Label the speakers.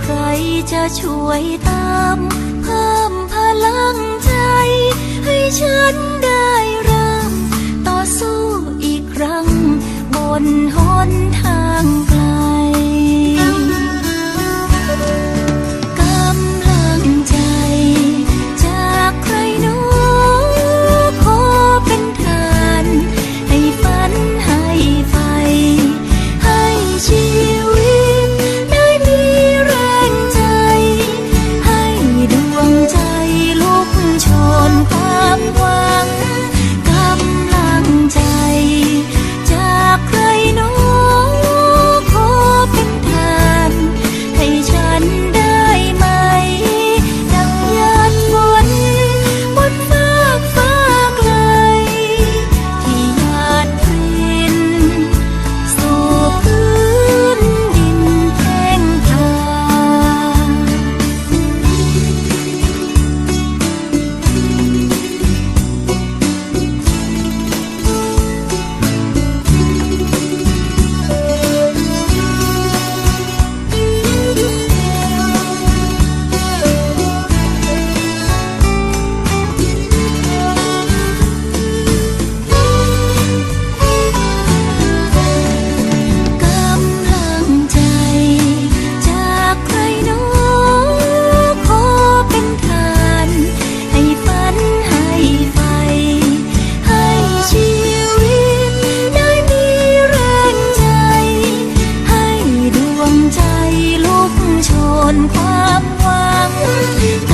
Speaker 1: ใครจะช่วยตามเพิ่มพลังใจ ให้ฉันได้เริ่ม ต่อสู้อีกครั้ง บนหนทาง นความหวัง